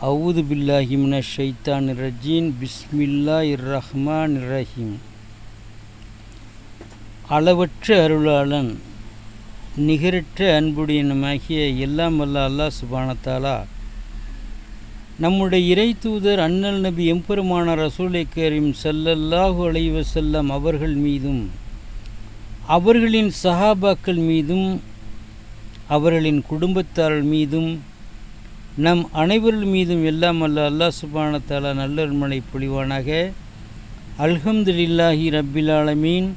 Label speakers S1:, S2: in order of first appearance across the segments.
S1: அவுது பில்லாஹிம்ன ஷைத்தான் ரஜீன் பிஸ்மில்லா இர் ரஹ்மான் ரஹீம் அளவற்ற அருளாளன் நிகரற்ற அன்புடையனமாகிய எல்லாம் வல்ல அல்லாஹ் சுபானத்தாலா நம்முடைய இறை தூதர் அண்ணல் நபி எம்பெருமான ரசூலை கரீம் செல்லல்லாஹு அலைவ செல்லம் அவர்கள் மீதும் அவர்களின் சஹாபாக்கள் மீதும் அவர்களின் குடும்பத்தார் மீதும் நம் அனைவரின் மீதும் எல்லாம் அல்ல அல்லாஹ் சுபானத்தாலா நல்லர்மனை பொழிவானாக அல்ஹம்துலில்லாஹி ரப்பில் ஆலமீன்.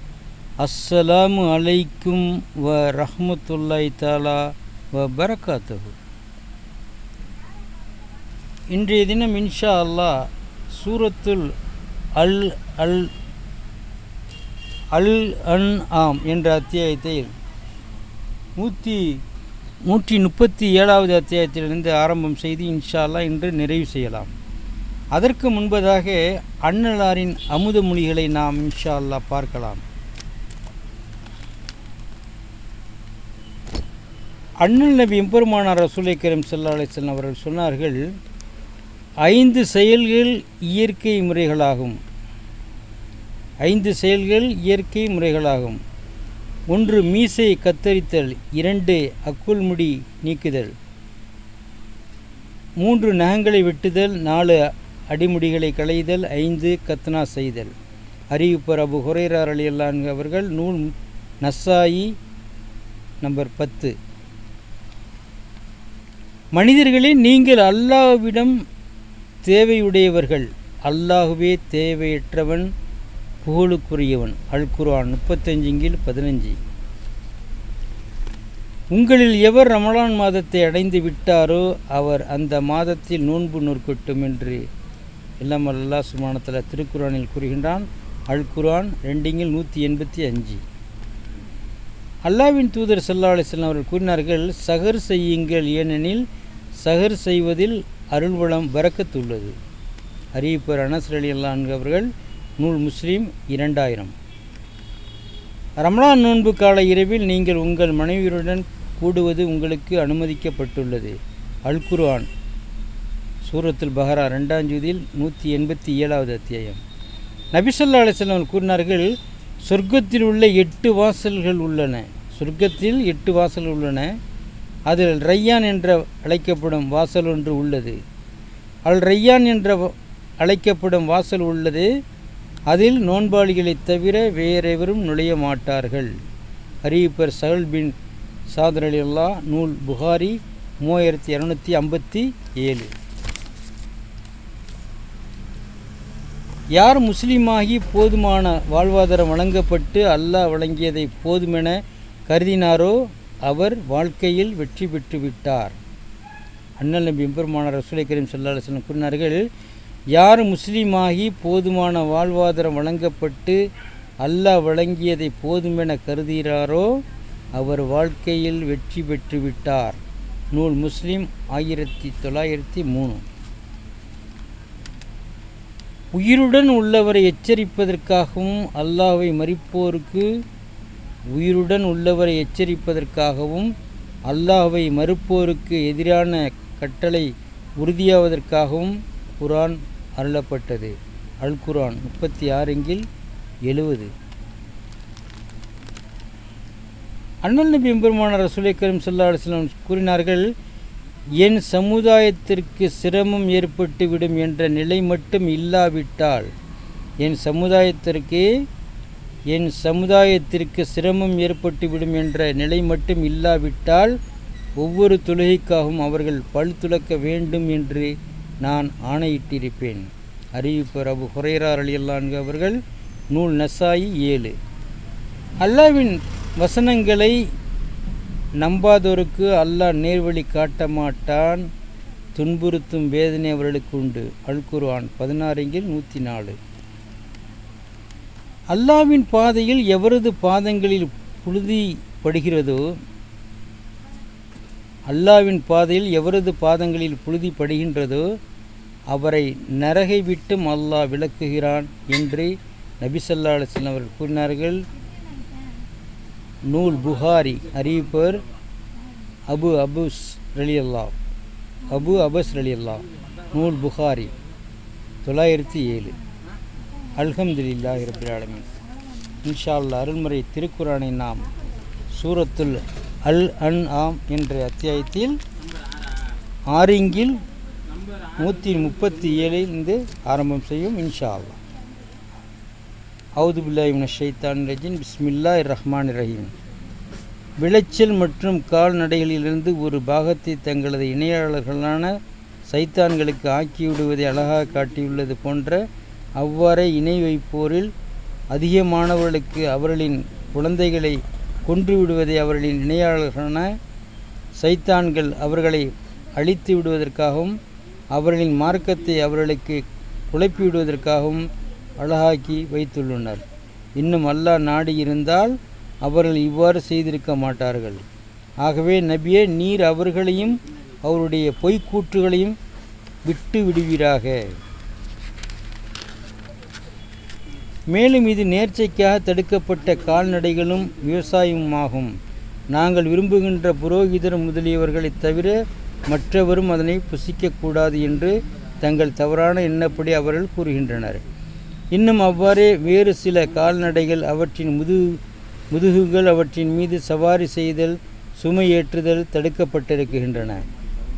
S1: அஸ்ஸலாமு அலைக்கும் வ ரஹமத்துல்லாய் தாலா வ பரக்காத்தகு இன்றைய தினம் இன்ஷா அல்லாஹ் சூரத்துல் அல் அல் அல் அன் ஆம் என்ற அத்தியாயத்தில் நூற்றி நூற்றி முப்பத்தி ஏழாவது அத்தியாயத்திலிருந்து ஆரம்பம் செய்து இன்ஷால்லா இன்று நிறைவு செய்யலாம். அதற்கு முன்பதாக அன்னலாரின் அமுத மொழிகளை நாம் இன்ஷா பார்க்கலாம். அண்ணல் நபி எம்பெருமானார் ரசூலை கரீம் அவர்கள் சொன்னார்கள் ஐந்து செயல்கள் இயற்கை முறைகளாகும். ஐந்து செயல்கள் இயற்கை முறைகளாகும். ஒன்று மீசை கத்தரித்தல் இரண்டு அக்குள் முடி நீக்குதல். மூன்று நகங்களை வெட்டுதல் நாலு அடிமுடிகளை களைதல் ஐந்து கத்னா செய்தல். அறிவிப்பர் அபு ஹுரைரார் அலி அல்லான் அவர்கள் நூல் நஸ்ஸாயி நம்பர் பத்து. மனிதர்களே நீங்கள் அல்லாஹ்விடம் தேவையுடையவர்கள். அல்லாஹுவே தேவையற்றவன். புகழுக்குரியவன். அல் குர்ஆன் முப்பத்தஞ்சுங்கில் பதினஞ்சு. உங்களில் எவர் ரமலான் மாதத்தை அடைந்து விட்டாரோ அவர் அந்த மாதத்தில் நோன்பு நோற்கட்டும் என்று எல்லாம் அல்லா சுமானத்தில் திருக்குறானில் கூறுகின்றான். அல் குர்ஆன் ரெண்டிங்கில் நூற்றி எண்பத்தி அஞ்சு. அல்லாவின் தூதர் சல்லா அலிஸ்லாம் அவர்கள் கூறினார்கள் சகர் செய்யுங்கள் ஏனெனில் சகர் செய்வதில் அருள்வளம் வரக்கத்துள்ளது அறிவிப்பர் அனஸ் அலி அவர்கள் நூல் முஸ்லீம் இரண்டாயிரம். ரமலான் நோன்பு கால இரவில் நீங்கள் உங்கள் மனைவியுடன் கூடுவது உங்களுக்கு அனுமதிக்கப்பட்டுள்ளது. அல் குர்ஆன் சூரத்துல் பஹரா ரெண்டாம் ஜூதியில் நூற்றி எண்பத்தி ஏழாவது அத்தியாயம். நபிசல்லா அலிஸ்லாம் கூறினார்கள் சொர்க்கத்தில் உள்ள எட்டு வாசல்கள் உள்ளன. சொர்க்கத்தில் எட்டு வாசல் உள்ளன. அதில் ரையான் என்ற அழைக்கப்படும் வாசல் ஒன்று உள்ளது. அல் ரையான் என்ற அழைக்கப்படும் வாசல் உள்ளது. அதில் நோன்பாளிகளைத் தவிர வேறெவரும் நுழைய மாட்டார்கள் அறிவிப்பர் சகல் பின் சாதனலில்லா நூல் புகாரி மூவாயிரத்தி இரநூத்தி ஐம்பத்தி ஏழு. யார் முஸ்லீமாகி போதுமான வாழ்வாதாரம் வழங்கப்பட்டு அல்லாஹ் வழங்கியதை போதுமென கருதினாரோ அவர் வாழ்க்கையில் வெற்றி பெற்று விட்டார் அண்ணல் நம்பி எம்பெருமான ரசூலை கரீம் சொல்லாசனம் கூறினார்கள் யார் முஸ்லீமாகி போதுமான வாழ்வாதாரம் வழங்கப்பட்டு அல்லாஹ் வழங்கியதை போதுமென கருதுகிறாரோ அவர் வாழ்க்கையில் வெற்றி பெற்றுவிட்டார் நூல் முஸ்லீம் ஆயிரத்தி தொள்ளாயிரத்தி மூணு. உயிருடன் உள்ளவரை எச்சரிப்பதற்காகவும் அல்லாஹை மறிப்போருக்கு உயிருடன் உள்ளவரை எச்சரிப்பதற்காகவும் அல்லாஹை மறுப்போருக்கு எதிரான கட்டளை உறுதியாவதற்காகவும் குரான் அருளப்பட்டது. அல் குரான் முப்பத்தி ஆறுங்கில் எழுவது. அண்ணல் நபி எம்பெருமான ரசூலை கரீம் சல்லா அலுவலம் கூறினார்கள் என் சமுதாயத்திற்கு சிரமம் ஏற்பட்டுவிடும் என்ற நிலை மட்டும் இல்லாவிட்டால் என் சமுதாயத்திற்கு என் சமுதாயத்திற்கு சிரமம் ஏற்பட்டுவிடும் என்ற நிலை மட்டும் இல்லாவிட்டால் ஒவ்வொரு தொழுகைக்காகவும் அவர்கள் பல் துளக்க வேண்டும் என்று நான் ஆணையிட்டிருப்பேன். அறிவிப்பர் அபு ஹுரைரார் அலியல்லான்கு அவர்கள் நூல் நசாயி ஏழு. அல்லாவின் வசனங்களை நம்பாதோருக்கு அல்லாஹ் நேர்வழி காட்ட மாட்டான். துன்புறுத்தும் வேதனை அவர்களுக்கு உண்டு. அல்குர்ஆன் பதினாறுங்கில் நூற்றி நாலு. அல்லாவின் பாதையில் எவரது பாதங்களில் புழுதி படுகிறதோ அல்லாவின் பாதையில் எவரது பாதங்களில் புழுதி படுகின்றதோ அவரை நரகை விட்டும் அல்லாஹ் விளக்குகிறான் என்று நபிசல்லா அலுவலம் அவர்கள் கூறினார்கள். நூல் புகாரி அறிவிப்பர் அபு அபுஸ் ரலி அல்லாஹ் அபு அபஸ் ரலி அல்லாஹ் நூல் புகாரி தொள்ளாயிரத்தி ஏழு. அல்ஹம்துல்லா ரபில் இன்ஷா அல்லாஹ் அருள்முறை திருக்குறானை நாம் சூரத்துல் அல் அன் ஆம் என்ற அத்தியாயத்தில் ஆரிங்கில் நூற்றி முப்பத்தி ஏழிலிருந்து ஆரம்பம் செய்யும் இன்ஷா அல்லாஹ் அவுது ஷைத்தான் ரஜின் பிஸ்மில்லா ரஹ்மான் ரஹீம். விளைச்சல் மற்றும் கால்நடைகளிலிருந்து ஒரு பாகத்தை தங்களது இணையாளர்களான சைத்தான்களுக்கு ஆக்கிவிடுவதை அழகாக காட்டியுள்ளது போன்ற அவ்வாறே இணை வைப்போரில் அதிகமானவர்களுக்கு அவர்களின் குழந்தைகளை கொன்று விடுவதை அவர்களின் இணையாளர்களான சைத்தான்கள் அவர்களை அழித்து விடுவதற்காகவும் அவர்களின் மார்க்கத்தை அவர்களுக்கு குழப்பிவிடுவதற்காகவும் அழகாக்கி வைத்துள்ளனர். இன்னும் அல்லாஹ் நாடி இருந்தால் அவர்கள் இவ்வாறு செய்திருக்க மாட்டார்கள். ஆகவே நபியே நீர் அவர்களையும் அவருடைய பொய்க்கூற்றுகளையும் விட்டு விடுவீராக. மேலும் இது நேர்ச்சைக்காக தடுக்கப்பட்ட கால்நடைகளும் விவசாயமுமாகும். நாங்கள் விரும்புகின்ற புரோகிதர் முதலியவர்களைத் தவிர மற்றவரும் அதனை புசிக்கக்கூடாது என்று தங்கள் தவறான எண்ணப்படி அவர்கள் கூறுகின்றனர். இன்னும் அவ்வாறே வேறு சில கால்நடைகள் அவற்றின் முதுகு முதுகுகள் அவற்றின் மீது சவாரி செய்தல் சுமையேற்றுதல் தடுக்கப்பட்டிருக்கின்றன.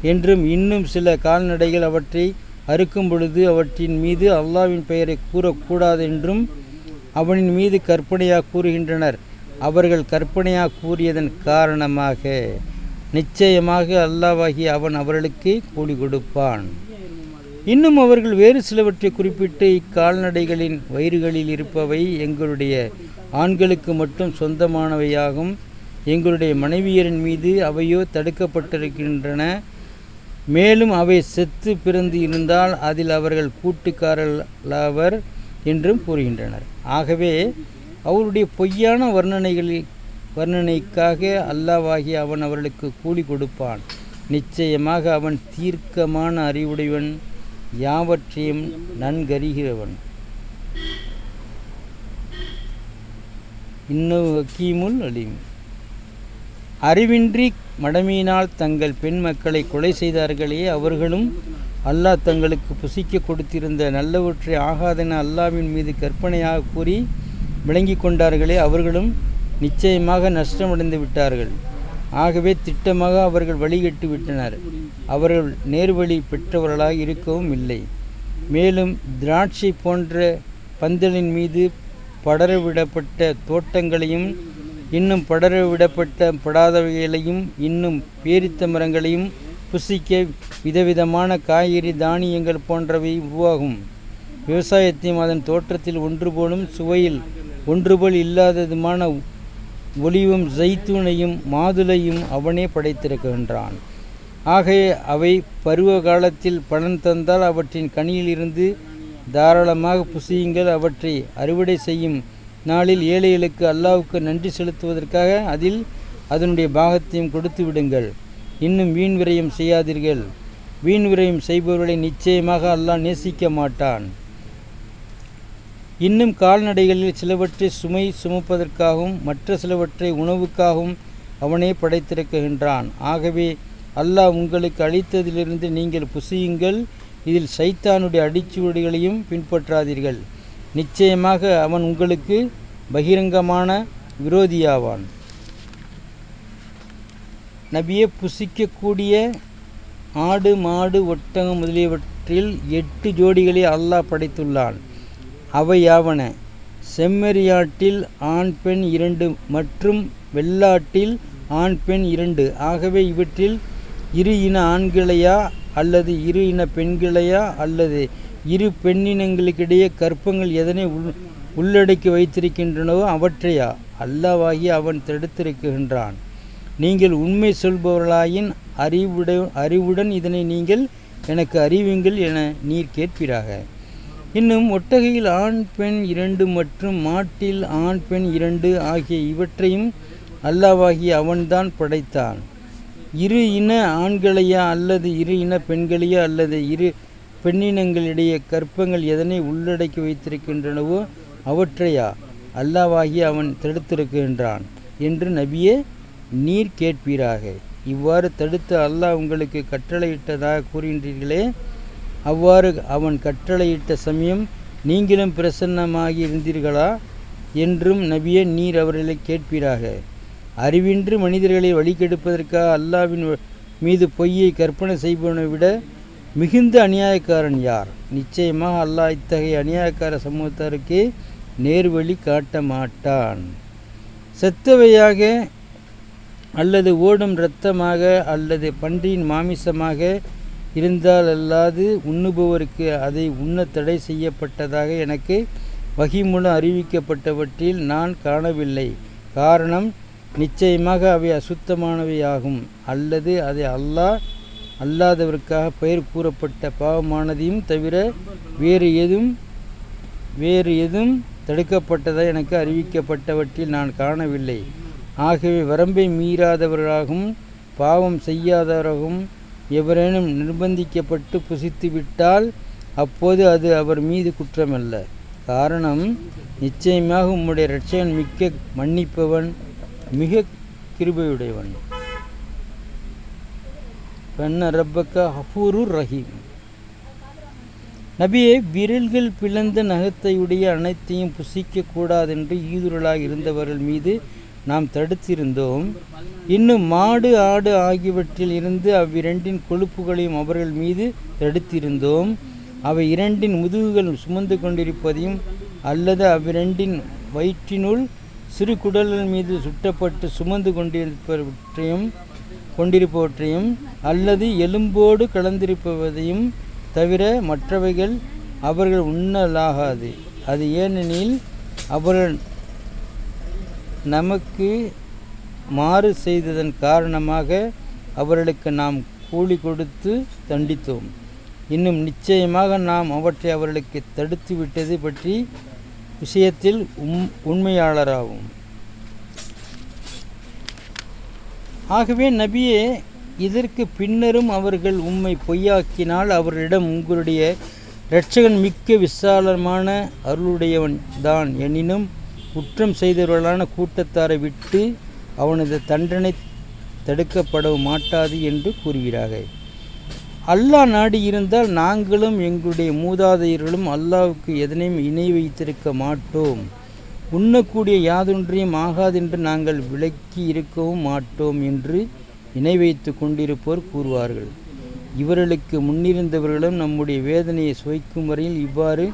S1: என்றும் இன்னும் சில கால்நடைகள் அவற்றை அறுக்கும் பொழுது அவற்றின் மீது அல்லாவின் பெயரை கூறக்கூடாது என்றும் அவனின் மீது கற்பனையாக கூறுகின்றனர். அவர்கள் கற்பனையாக கூறியதன் காரணமாக. நிச்சயமாக அல்லாவாகி அவன் அவர்களுக்கு கூலி கொடுப்பான். இன்னும் அவர்கள் வேறு சிலவற்றை குறிப்பிட்டு இக்கால்நடைகளின் வயிறுகளில் இருப்பவை எங்களுடைய ஆண்களுக்கு மட்டும் சொந்தமானவையாகும். எங்களுடைய மனைவியரின் மீது அவையோ தடுக்கப்பட்டிருக்கின்றன. மேலும் அவை செத்து பிறந்து இருந்தால் அதில் அவர்கள் கூட்டுக்காரர்களாவர் என்றும் கூறுகின்றனர். ஆகவே அவருடைய பொய்யான வர்ணனைகளில் வர்ணனைக்காக அல்லாவாகி அவன் அவர்களுக்கு கூலி கொடுப்பான். நிச்சயமாக அவன் தீர்க்கமான அறிவுடையவன் யாவற்றையும் நன்கறிகிறவன். இன்னும் ஹக்கீமுல் அலிம். அறிவின்றி மடமையினால் தங்கள் பெண் மக்களை கொலை செய்தார்களே அவர்களும் அல்லாஹ் தங்களுக்கு புசிக்க கொடுத்திருந்த நல்லவற்றை ஆகாதென அல்லாவின் மீது கற்பனையாக கூறி விளங்கி கொண்டார்களே அவர்களும் நிச்சயமாக நஷ்டமடைந்து விட்டார்கள். ஆகவே திட்டமாக அவர்கள் வழிகட்டு விட்டனர். அவர்கள் நேர்வழி பெற்றவர்களாக இருக்கவும் இல்லை. மேலும் திராட்சை போன்ற பந்தலின் மீது படரவிடப்பட்ட தோட்டங்களையும் இன்னும் படரவிடப்பட்ட படாதவைகளையும் இன்னும் பேரித்த மரங்களையும் புசிக்க விதவிதமான காய்கறி தானியங்கள் போன்றவை உருவாகும். விவசாயத்தையும் அதன் தோற்றத்தில் ஒன்று போலும் சுவையில் ஒன்றுபோல் இல்லாததுமான ஒளிவும் ஜெய்தூனையும் மாதுளையும் அவனே படைத்திருக்கின்றான். ஆகவே அவை பருவ காலத்தில் பலன் தந்தால் அவற்றின் கனியிலிருந்து தாராளமாக புசியுங்கள். அவற்றை அறுவடை செய்யும் நாளில் ஏழைகளுக்கு அல்லாவுக்கு நன்றி செலுத்துவதற்காக அதில் அதனுடைய பாகத்தையும் கொடுத்து விடுங்கள். இன்னும் வீண் விரயம் செய்யாதீர்கள். வீண் விரயம் செய்பவர்களை நிச்சயமாக அல்லாஹ் நேசிக்க மாட்டான். இன்னும் கால்நடைகளில் சிலவற்றை சுமை சுமப்பதற்காகவும் மற்ற சிலவற்றை உணவுக்காகவும் அவனே படைத்திருக்கின்றான். ஆகவே அல்லாஹ் உங்களுக்கு அளித்ததிலிருந்து நீங்கள் புசியுங்கள் இதில் சைத்தானுடைய அடிச்சுவடிகளையும் பின்பற்றாதீர்கள். நிச்சயமாக அவன் உங்களுக்கு பகிரங்கமான விரோதியாவான். நபியே புசிக்கக்கூடிய ஆடு மாடு ஒட்டகம் முதலியவற்றில் எட்டு ஜோடிகளை அல்லாஹ் படைத்துள்ளான். அவையாவன செம்மறியாட்டில் ஆண் பெண் இரண்டு மற்றும் வெள்ளாட்டில் ஆண் பெண் இரண்டு. ஆகவே இவற்றில் இரு இன ஆண்களையா அல்லது இரு இன பெண்களையா அல்லது இரு பெண்ணினங்களுக்கிடையே கற்பங்கள் எதனை உள் உள்ளடக்கி வைத்திருக்கின்றனவோ அவற்றையா? அல்லாவாகி அவன் தடுத்திருக்கின்றான். நீங்கள் உண்மை சொல்பவர்களாயின் அறிவுடன் அறிவுடன் இதனை நீங்கள் எனக்கு அறிவிங்கள் என நீர் கேட்பீராக. இன்னும் ஒட்டகையில் ஆண் பெண் இரண்டு மற்றும் மாட்டில் ஆண் பெண் இரண்டு ஆகிய இவற்றையும் அல்லாவாகி அவன்தான் படைத்தான். இரு இன ஆண்களையா அல்லது இரு இன பெண்களையா அல்லது இரு பெண்ணினங்களிடையே கற்பங்கள் எதனை உள்ளடக்கி வைத்திருக்கின்றனவோ அவற்றையா அல்லாவாகி அவன் தடுத்திருக்கின்றான் என்று நபியே நீர் கேட்பீராக. இவ்வாறு தடுத்து அல்லாஹ் உங்களுக்கு கட்டளையிட்டதாக கூறுகின்றீர்களே அவ்வாறு அவன் கட்டளையிட்ட சமயம் நீங்களும் பிரசன்னமாகி இருந்தீர்களா? என்றும் நபியே நீர் அவர்களை கேட்பீராக. அறிவின்றி மனிதர்களை வழிகெடுப்பதற்காக அல்லாவின் மீது பொய்யை கற்பனை செய்பவனை விட மிகுந்த அநியாயக்காரன் யார்? நிச்சயமாக அல்லாஹ் இத்தகைய அநியாயக்கார சமூகத்தாருக்கு நேர்வழி காட்ட மாட்டான். செத்தவையாக அல்லது ஓடும் இரத்தமாக அல்லது பன்றியின் மாமிசமாக இருந்தால் அல்லாது உண்ணுபவருக்கு அதை உண்ண தடை செய்யப்பட்டதாக எனக்கு வகி மூலம் அறிவிக்கப்பட்டவற்றில் நான் காணவில்லை. காரணம் நிச்சயமாக அவை அசுத்தமானவையாகும். அல்லது அதை அல்லாஹ் அல்லாதவருக்காக பெயர் கூறப்பட்ட பாவமானதையும் தவிர வேறு எதுவும் வேறு எதுவும் தடுக்கப்பட்டதாக எனக்கு அறிவிக்கப்பட்டவற்றில் நான் காணவில்லை. ஆகவே வரம்பை மீறாதவராகவும் பாவம் செய்யாதவராகவும் எவரேனும் நிர்பந்திக்கப்பட்டு புசித்துவிட்டால் அப்போது அது அவர் மீது குற்றமல்ல. காரணம் நிச்சயமாக உம்முடைய இரட்சகன் மிக்க மன்னிப்பவன் மிக கிருபையுடையவன். பெண்ண ரப்பக்க ஹஃபூருர் ரஹீம். நபியே விரல்கள் பிளந்த நகத்தையுடைய அனைத்தையும் புசிக்க கூடாதென்று ஈதுரலாக இருந்தவர்கள் மீது நாம் தடுத்திருந்தோம். இன்னும் மாடு ஆடு ஆகியவற்றில் இருந்து அவ்விரண்டின் கொழுப்புகளையும் அவர்கள் மீது தடுத்திருந்தோம். அவை இரண்டின் முதுகுகள் சுமந்து கொண்டிருப்பதையும் அல்லது அவ்விரண்டின் வயிற்றினுள் சிறு குடல்கள் மீது சுட்டப்பட்டு சுமந்து கொண்டிருப்பவற்றையும் கொண்டிருப்பவற்றையும் அல்லது எலும்போடு கலந்திருப்பதையும் தவிர மற்றவைகள் அவர்கள் உண்ணலாகாது. அது ஏனெனில் அவர்கள் நமக்கு மாறு செய்ததன் காரணமாக அவர்களுக்கு நாம் கூலி கொடுத்து தண்டித்தோம். இன்னும் நிச்சயமாக நாம் அவற்றை அவர்களுக்கு தடுத்து விட்டது பற்றி விஷயத்தில் உம் உண்மையாளராகும் ஆகவே நபியே இதற்கு பின்னரும் அவர்கள் உம்மை பொய்யாக்கினால் அவர்களிடம் உங்களுடைய இரட்சகன் மிக்க விசாலமான அருளுடையவன் தான். எனினும் குற்றம் செய்தவர்களான கூட்டத்தாரை விட்டு அவனது தண்டனை தடுக்கப்படவும் மாட்டாது என்று கூறுகிறார்கள். அல்லாஹ் நாடி இருந்தால் நாங்களும் எங்களுடைய மூதாதையர்களும் அல்லாவுக்கு எதனையும் இணை வைத்திருக்க மாட்டோம். உண்ணக்கூடிய யாதொன்றையும் ஆகாதென்று நாங்கள் விலக்கி இருக்கவும் மாட்டோம் என்று இணை வைத்து கொண்டிருப்போர் கூறுவார்கள். இவர்களுக்கு முன்னிருந்தவர்களும் நம்முடைய வேதனையை சுவைக்கும் வரையில் இவ்வாறு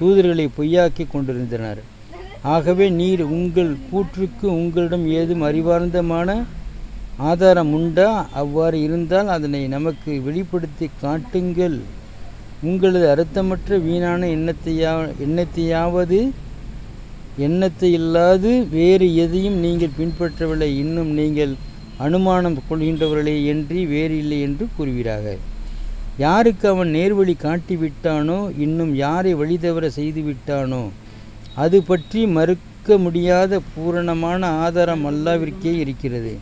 S1: தூதர்களை பொய்யாக்கி கொண்டிருந்தனர். ஆகவே நீர் உங்கள் கூற்றுக்கு உங்களிடம் ஏதும் அறிவார்ந்தமான ஆதாரம் உண்டா? அவ்வாறு இருந்தால் அதனை நமக்கு வெளிப்படுத்தி காட்டுங்கள். உங்களது அர்த்தமற்ற வீணான எண்ணத்தையா எண்ணத்தையாவது எண்ணத்தை இல்லாது வேறு எதையும் நீங்கள் பின்பற்றவில்லை. இன்னும் நீங்கள் அனுமானம் கொள்கின்றவர்களே என்று வேறு இல்லை என்று கூறுகிறார்கள் யாருக்கு அவன் நேர்வழி காட்டிவிட்டானோ இன்னும் யாரை வழி தவற செய்து விட்டானோ அது பற்றி மறுக்க முடியாத பூரணமான ஆதாரம் அல்லாவிற்கே இருக்கிறது.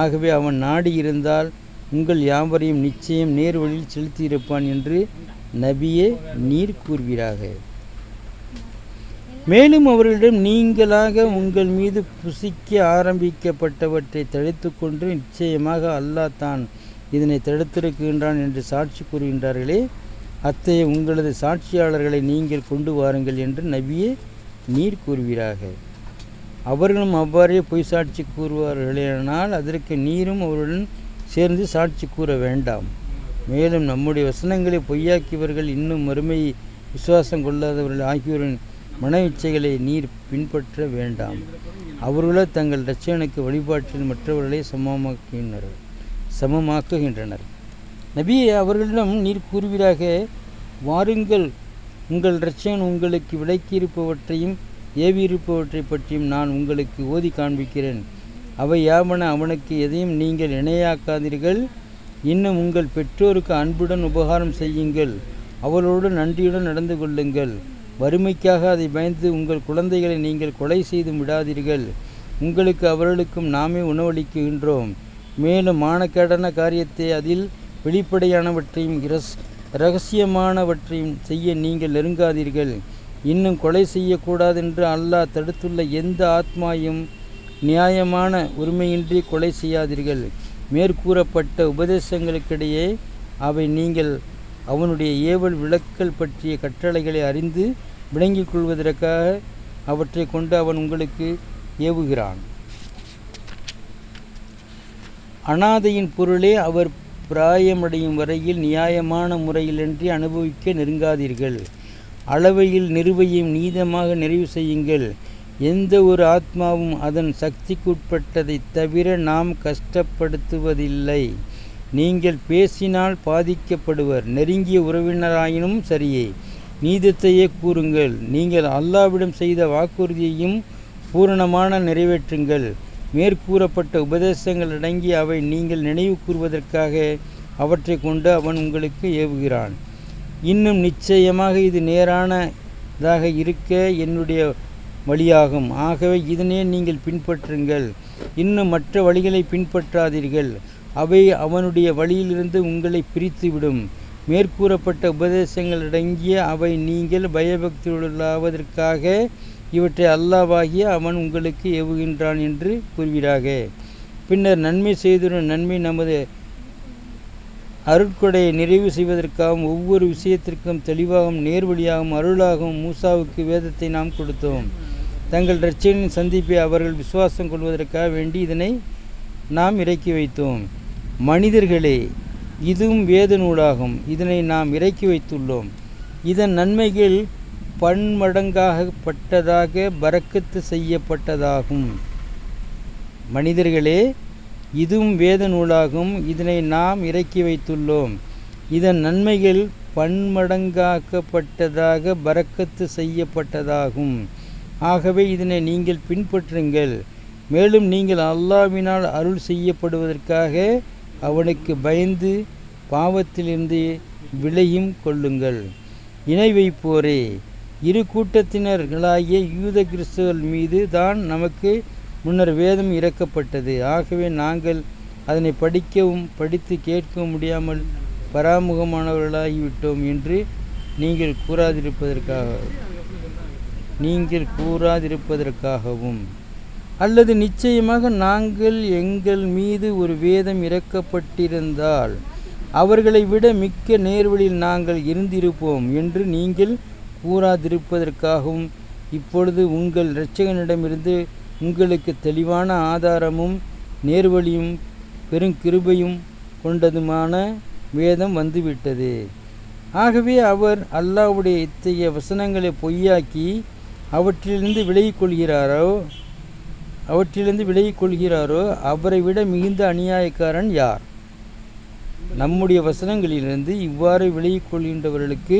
S1: ஆகவே அவன் நாடி இருந்தால் உங்கள் யாவரையும் நிச்சயம் நேர்வழியில் செலுத்தியிருப்பான் என்று நபியே நீர் கூறுகிறாக. மேலும் அவர்களிடம் நீங்களாக உங்கள் மீது புசிக்க ஆரம்பிக்கப்பட்டவற்றை தடுத்து கொண்டு நிச்சயமாக அல்லாஹ் தான் இதனை தடுத்திருக்கின்றான் என்று சாட்சி கூறுகின்றார்களே. அத்தகைய உங்களது சாட்சியாளர்களை நீங்கள் கொண்டு வாருங்கள் என்று நபியே நீர் கூறுவீராக. அவர்களும் அவ்வாறே பொய் சாட்சி கூறுவார்களேனால் அதற்கு நீரும் அவருடன் சேர்ந்து சாட்சி கூற வேண்டாம். மேலும் நம்முடைய வசனங்களை பொய்யாக்கியவர்கள் இன்னும் மறுமை விசுவாசம் கொள்ளாதவர்கள் ஆகியோரின் மன இச்சைகளை நீர் பின்பற்ற வேண்டாம். அவர்களோ தங்கள் இரட்சகனுக்கு வழிபாட்டில் மற்றவர்களை சமமாக்கினர் சமமாக்குகின்றனர். நபியை அவர்களிடம் நீர் கூறுவீராக வாருங்கள் உங்கள் இரட்சகன் உங்களுக்கு விளக்கியிருப்பவற்றையும் ஏவியிருப்பவற்றை பற்றியும் நான் உங்களுக்கு ஓதி காண்பிக்கிறேன். அவை யாவன அவனுக்கு எதையும் நீங்கள் இணையாக்காதீர்கள். இன்னும் உங்கள் பெற்றோருக்கு அன்புடன் உபகாரம் செய்யுங்கள். அவளோடு நன்றியுடன் நடந்து கொள்ளுங்கள். வறுமைக்காக அதை பயந்து உங்கள் குழந்தைகளை நீங்கள் கொலை செய்து விடாதீர்கள். உங்களுக்கு அவர்களுக்கும் நாமே உணவளிக்கின்றோம். மேலும் மானக்கேடான காரியத்தை அதில் வெளிப்படையானவற்றையும் இரஸ் இரகசியமானவற்றையும் செய்ய நீங்கள் நெருங்காதீர்கள். இன்னும் கொலை செய்யக்கூடாதென்று அல்லாஹ் தடுத்துள்ள எந்த ஆத்மாயும் நியாயமான உரிமையின்றி கொலை செய்யாதீர்கள். மேற்கூறப்பட்ட உபதேசங்களுக்கிடையே அவை நீங்கள் அவனுடைய ஏவல் விளக்கல் பற்றிய கட்டளைகளை அறிந்து விளங்கிக் கொள்வதற்காக அவற்றை கொண்டு அவன் உங்களுக்கு ஏவுகிறான். அனாதையின் பொருளே அவர் பிராயமடையும் வரையில் நியாயமான முறையிலின்றி அனுபவிக்க நெருங்காதீர்கள். அளவையில் நிறுவையும் நீதமாக நிறைவு செய்யுங்கள். எந்த ஒரு ஆத்மாவும் அதன் சக்திக்குட்பட்டதைத் தவிர நாம் கஷ்டப்படுத்துவதில்லை. நீங்கள் பேசினால் பாதிக்கப்படுவர். நெருங்கிய உறவினராயினும் சரியே. நீதத்தையே கூறுங்கள். நீங்கள் அல்லாவிடம் செய்த வாக்குறுதியையும் பூரணமான நிறைவேற்றுங்கள். மேற்கூறப்பட்ட உபதேசங்கள் அடங்கி அவை நீங்கள் நினைவு கூறுவதற்காக அவற்றை கொண்டு அவன் உங்களுக்கு ஏவுகிறான். இன்னும் நிச்சயமாக இது நேரானதாக இருக்க என்னுடைய வழியாகும். ஆகவே இதனே நீங்கள் பின்பற்றுங்கள். இன்னும் மற்ற வழிகளை பின்பற்றாதீர்கள். அவை அவனுடைய வழியிலிருந்து உங்களை பிரித்துவிடும். மேற்கூறப்பட்ட உபதேசங்கள் அடங்கிய அவை நீங்கள் பயபக்தியுள்ளாவதற்காக இவற்றை அல்லாவாகிய அவன் உங்களுக்கு ஏவுகின்றான் என்று கூறுவீராக. பின்னர் நன்மை செய்துடன் நன்மை நமது அருட்கொடையை நிறைவு செய்வதற்காகவும் ஒவ்வொரு விஷயத்திற்கும் தெளிவாகவும் நேர்வழியாகவும் அருளாகவும் மூசாவுக்கு வேதத்தை நாம் கொடுத்தோம். தங்கள் இரட்சகனின் சந்திப்பை அவர்கள் விசுவாசம் கொள்வதற்காக வேண்டி இதனை நாம் இறக்கி வைத்தோம். மனிதர்களே இதுவும் வேத நூலாகும் இதனை நாம் இறக்கி வைத்துள்ளோம். இதன் நன்மைகள் பன்மடங்காகப்பட்டதாக பறக்கத்து செய்யப்பட்டதாகும். மனிதர்களே இதுவும் வேத நூலாகும். இதனை நாம் இறக்கி வைத்துள்ளோம். இதன் நன்மைகள் பன்மடங்காக்கப்பட்டதாக பறக்கத்து செய்யப்பட்டதாகும். ஆகவே இதனை நீங்கள் பின்பற்றுங்கள். மேலும் நீங்கள் அல்லாவினால் அருள் செய்யப்படுவதற்காக அவனுக்கு பயந்து பாவத்திலிருந்து விலையும் கொள்ளுங்கள். இணை வைப்போரே. இரு கூட்டத்தினர்களாகிய யூத கிறிஸ்துவர் மீது தான் நமக்கு முன்னர் வேதம் இறக்கப்பட்டது. ஆகவே நாங்கள் அதனை படிக்கவும் படித்து கேட்கவும் முடியாமல் பராமுகமானவர்களாகிவிட்டோம் என்று நீங்கள் கூறாதிருப்பதற்காக நீங்கள் கூறாதிருப்பதற்காகவும். அல்லது நிச்சயமாக நாங்கள் எங்கள் மீது ஒரு வேதம் இறக்கப்பட்டிருந்தால் அவர்களை விட மிக்க நேர்வழியில் நாங்கள் இருந்திருப்போம் என்று நீங்கள் கூறாதிருப்பதற்காகவும் இப்பொழுது உங்கள் இரட்சகனிடமிருந்து உங்களுக்கு தெளிவான ஆதாரமும் நேர்வழியும் பெருங்கிருபையும் கொண்டதுமான வேதம் வந்துவிட்டது. ஆகவே அவர் அல்லாஹ்வுடைய இத்தகைய வசனங்களை பொய்யாக்கி அவற்றிலிருந்து விலகிக் கொள்கிறாரோ அவற்றிலிருந்து விலகிக் கொள்கிறாரோ அவரை விட மிகுந்த அநியாயக்காரன் யார்? நம்முடைய வசனங்களிலிருந்து இவ்வாறு விலகிக் கொள்கின்றவர்களுக்கு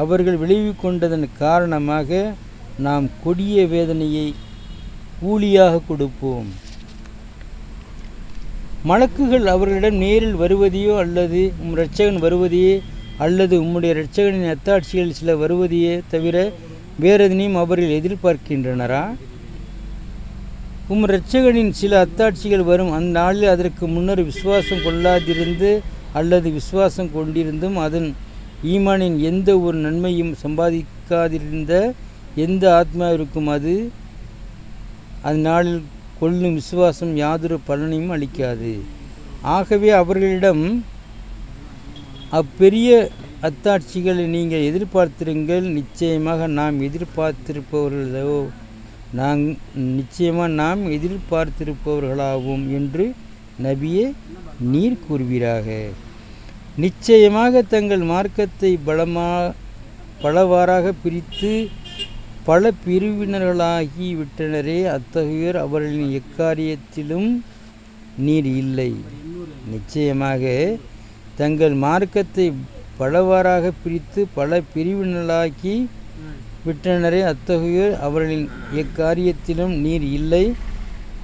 S1: அவர்கள் விளைவிக்கொண்டதன் காரணமாக நாம் கொடிய வேதனையை கூலியாக கொடுப்போம். மலக்குகள் அவர்களிடம் நேரில் வருவதையோ அல்லது உம் இரட்சகன் வருவதையே அல்லது உம்முடைய இரட்சகனின் அத்தாட்சிகள் சில வருவதையே தவிர வேறெதனையும் அவர்கள் எதிர்பார்க்கின்றனரா? உம் இரட்சகனின் சில அத்தாட்சிகள் வரும் அந்நாளில் அதற்கு முன்னர் விசுவாசம் கொள்ளாதிருந்து அல்லது விசுவாசம் கொண்டிருந்தும் அதன் ஈமானின் எந்த ஒரு நன்மையும் சம்பாதிக்காதிருந்த எந்த ஆத்மாவிற்கும் அது அந்நாளில் கொள்ளும் விசுவாசம் யாதொரு பலனையும் அளிக்காது. ஆகவே அவர்களிடம் அப்பெரிய அத்தாட்சிகளை நீங்கள் எதிர்பார்த்திருங்கள். நிச்சயமாக நாம் எதிர்பார்த்திருப்பவர்களோ நாங் நிச்சயமாக நாம் எதிர்பார்த்திருப்பவர்களாவோம் என்று நபியே நீர் கூறுவீராக. நிச்சயமாக தங்கள் மார்க்கத்தை பலமா பலவாறாக பிரித்து பல பிரிவினர்களாகி விட்டனரே அத்தகையோர் அவர்களின் எக்காரியத்திலும் நீர் இல்லை. நிச்சயமாக தங்கள் மார்க்கத்தை பலவாறாக பிரித்து பல பிரிவினர்களாக்கி விட்டனரே அத்தகையோர் அவர்களின் எக்காரியத்திலும் நீர் இல்லை.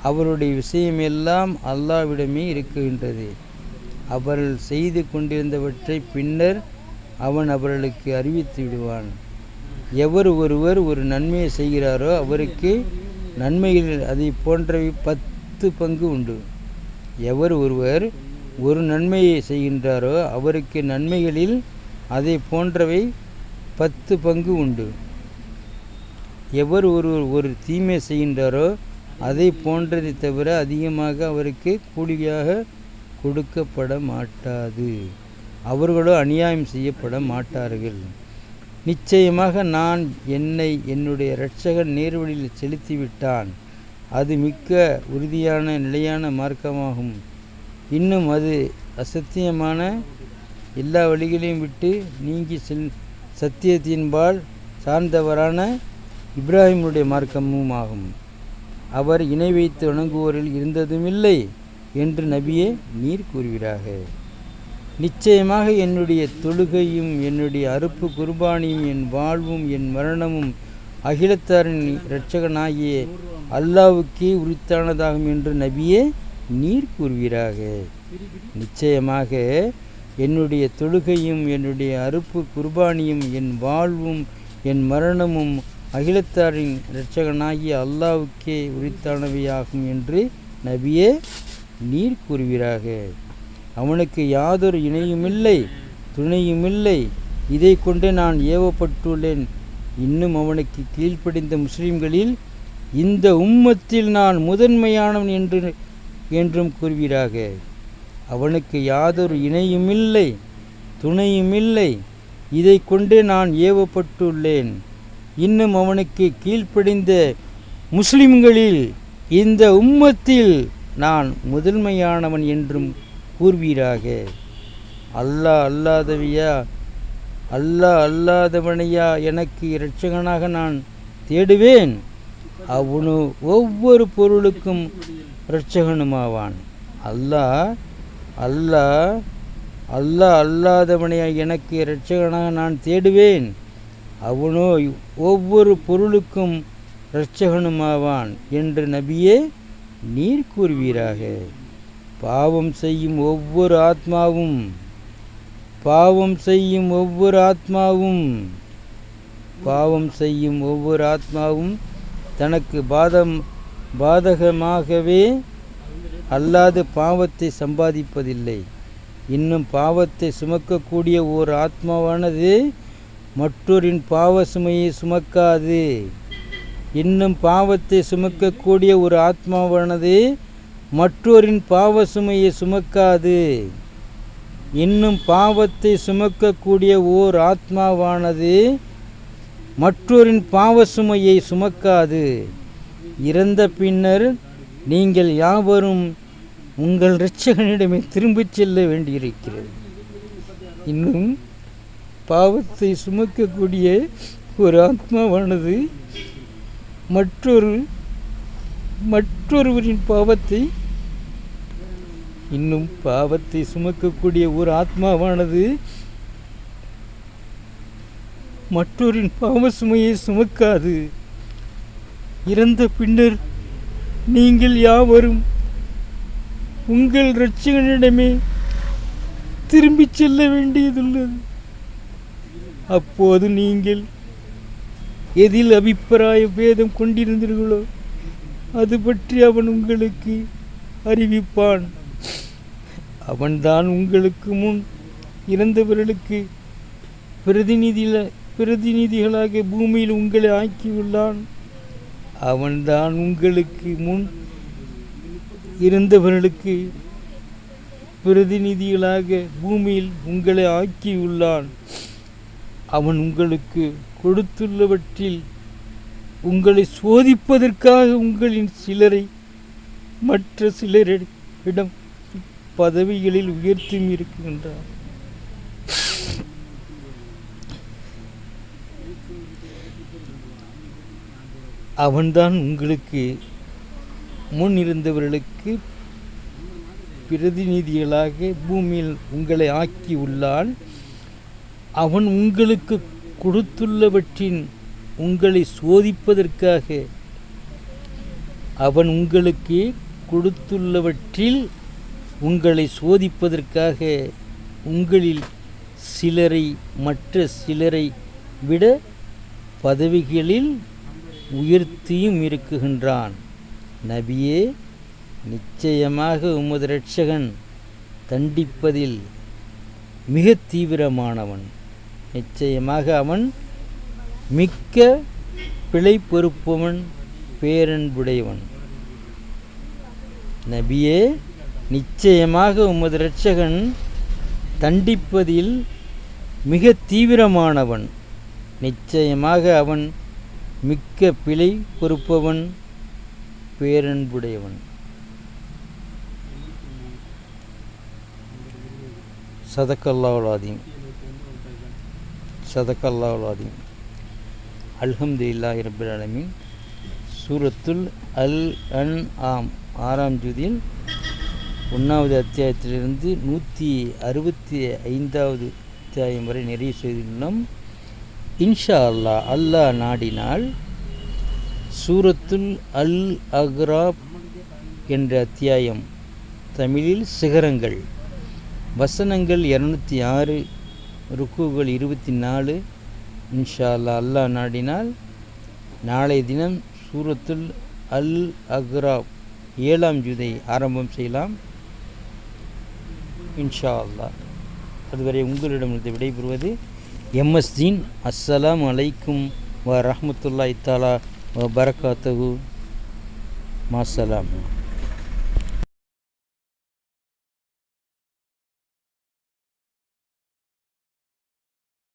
S1: அவருடைய விஷயமெல்லாம் அல்லாவிடமே இருக்கின்றது. அவர்கள் செய்து கொண்டிருந்தவற்றை பின்னர் அவன் அவர்களுக்கு அறிவித்து விடுவான். எவர் ஒருவர் ஒரு நன்மையை செய்கிறாரோ அவருக்கு நன்மைகளில் அதை போன்றவை பத்து பங்கு உண்டு. எவர் ஒருவர் ஒரு நன்மையை செய்கின்றாரோ அவருக்கு நன்மைகளில் அதை போன்றவை பத்து பங்கு உண்டு. எவர் ஒருவர் ஒரு தீமை செய்கின்றாரோ அதை போன்றதை தவிர அதிகமாக அவருக்கு கூலியாக கொடுக்கப்பட மாட்டாது அவர்களோ அநியாயம் செய்யப்பட மாட்டார்கள் நிச்சயமாக நான் என்னை என்னுடைய இரட்சகன் நேர்வழியில் செலுத்திவிட்டான். அது மிக்க உறுதியான நிலையான மார்க்கமாகும். இன்னும் அது அசத்தியமான எல்லா வழிகளையும் விட்டு நீங்கி செல் சத்தியத்தின்பால் சார்ந்தவரான இப்ராஹிமுடைய மார்க்கமும் ஆகும் அவர் இணை வைத்து வணங்குவோரில் இருந்ததுமில்லை. என்று நபியே நீர் கூறுகிறாக நிச்சயமாக என்னுடைய தொழுகையும் என்னுடைய அறுப்பு குர்பானியும் என் வாழ்வும் என் மரணமும் அகிலத்தாரின் இரட்சகனாகிய அல்லாவுக்கே உரித்தானதாகும் என்று நபியே நீர் கூறுவீராக. நிச்சயமாக என்னுடைய தொழுகையும் என்னுடைய அறுப்பு குர்பானியும் என் வாழ்வும் என் மரணமும் அகிலத்தாரின் இரட்சகனாகிய அல்லாவுக்கே உரித்தானவையாகும் என்று நபியே நீர் கூறுவீராக. அவனுக்கு யாதொரு இணையுமில்லை துணையுமில்லை. இதை கொண்டு நான் ஏவப்பட்டுள்ளேன். இன்னும் அவனுக்கு கீழ்ப்படிந்த முஸ்லிம்களில் இந்த உம்மத்தில் நான் முதன்மையானவன் என்று என்றும் கூறுவீராக. அவனுக்கு யாதொரு இணையுமில்லை துணையுமில்லை. இதை கொண்டு நான் ஏவப்பட்டுள்ளேன். இன்னும் அவனுக்கு கீழ்ப்படிந்த முஸ்லிம்களில் இந்த உம்மத்தில் நான் முதன்மையானவன் என்றும் கூறுவீராக. அல்லாஹ் அல்லாதவையா? அல்லாஹ் அல்லாதவனையா எனக்கு இரட்சகனாக நான் தேடுவேன். அவனு ஒவ்வொரு பொருளுக்கும் இரட்சகனுமாவான். அல்லாஹ் அல்லாஹ் அல்லாஹ் அல்லாதவனையா எனக்கு இரட்சகனாக நான் தேடுவேன். அவனோ ஒவ்வொரு பொருளுக்கும் இரட்சகனுமாவான் என்று நபியே நீர் கூறுவீராக. பாவம் செய்யும் ஒவ்வொரு ஆத்மாவும் பாவம் செய்யும் ஒவ்வொரு ஆத்மாவும் பாவம் செய்யும் ஒவ்வொரு ஆத்மாவும் தனக்கு பாதம் பாதகமாகவே அல்லாது பாவத்தை சம்பாதிப்பதில்லை. இன்னும் பாவத்தை சுமக்கக்கூடிய ஓர் ஆத்மாவானது மற்றொரின் பாவ சுமையை சுமக்காது. இன்னும் பாவத்தை சுமக்கக்கூடிய ஒரு ஆத்மாவானது மற்றொரின் பாவ சுமையை சுமக்காது. இன்னும் பாவத்தை சுமக்கக்கூடிய ஓர் ஆத்மாவானது மற்றொரின் பாவ சுமையை சுமக்காது. இறந்த பின்னர் நீங்கள் யாவரும் உங்கள் இரட்சகனிடமே திரும்பிச் செல்ல வேண்டியிருக்கிறது. இன்னும் பாவத்தை சுமக்கக்கூடிய ஒரு ஆத்மாவானது மற்றொரு மற்றொருவரின் பாவத்தை இன்னும் பாவத்தை சுமக்கக்கூடிய ஒரு ஆத்மாவானது மற்றொரின் பாவ சுமையை சுமக்காது. இறந்த பின்னர் நீங்கள் யாவரும் உங்கள் இரட்சகனிடமே திரும்பிச் செல்ல வேண்டியதுள்ளது. அப்போது நீங்கள் எதில் அபிப்பிராய பேதம் கொண்டிருந்தீர்களோ அது பற்றி அவன் உங்களுக்கு அறிவிப்பான். அவன்தான் உங்களுக்கு முன் இறந்தவர்களுக்கு பிரதிநிதியில பிரதிநிதிகளாக பூமியில் உங்களை ஆக்கியுள்ளான். அவன்தான் உங்களுக்கு முன் இருந்தவர்களுக்கு பிரதிநிதிகளாக பூமியில் உங்களை ஆக்கியுள்ளான். அவன் உங்களுக்கு கொடுத்துள்ளவற்றில் உங்களை சோதிப்பதற்காக உங்களின் சிலரை மற்ற சிலரிடம் பதவிகளில் உயர்த்தும் இருக்கின்றார். அவன்தான் உங்களுக்கு முன் இருந்தவர்களுக்கு பிரதிநிதிகளாக பூமியில் உங்களை ஆக்கி உள்ளான். அவன் உங்களுக்கு கொடுத்துள்ளவற்றின் உங்களை சோதிப்பதற்காக அவன் உங்களுக்கு கொடுத்துள்ளவற்றில் உங்களை சோதிப்பதற்காக உங்களில் சிலரை மற்ற சிலரை விட பதவிகளில் உயர்த்தியும் இருக்குகின்றான். நபியே நிச்சயமாக உமது இரட்சகன் தண்டிப்பதில் மிக தீவிரமானவன். நிச்சயமாக அவன் மிக்க பிழை பொறுப்பவன் பேரன்புடையவன். நபியே நிச்சயமாக உமது இரட்சகன் தண்டிப்பதில் மிக தீவிரமானவன். நிச்சயமாக அவன் மிக்க பிழை பொறுப்பவன் பேரன்புடையவன் சதக்கல்லாவுலாதீம் அல்ஹம்து இல்லா ரப்பில் அலமின். சூரத்துல் அல் அன் ஆம் ஆறாம் ஜூதியில் ஒன்றாவது அத்தியாயத்திலிருந்து நூற்றி அறுபத்தி ஐந்தாவது அத்தியாயம் வரை நிறைவு செய்துள்ளோம். இன்ஷா அல்லாஹ் அல்லாஹ் நாடினால் சூரத்துல் அல் அக்ராப் என்ற அத்தியாயம் தமிழில் சிகரங்கள். வசனங்கள் இரநூத்தி ஆறு ருக்குகள் இருபத்தி நாலு இன்ஷா அல்லாஹ் அல்லாஹ் நாடினால் நாளைய தினம் சூரத்துல் அல் அக்ராப் ஏழாம் ஜூதை ஆரம்பம் செய்யலாம். இன்ஷா அல்லாஹ் அதுவரை உங்களிடமிருந்து விடைபெறுவது எம்எஸ் தீன். அஸ்ஸலாம் அலைக்கும் வ ரஹ்மத்துல்லாஹி தாலா வ பரகாத்தகு மாசலாம்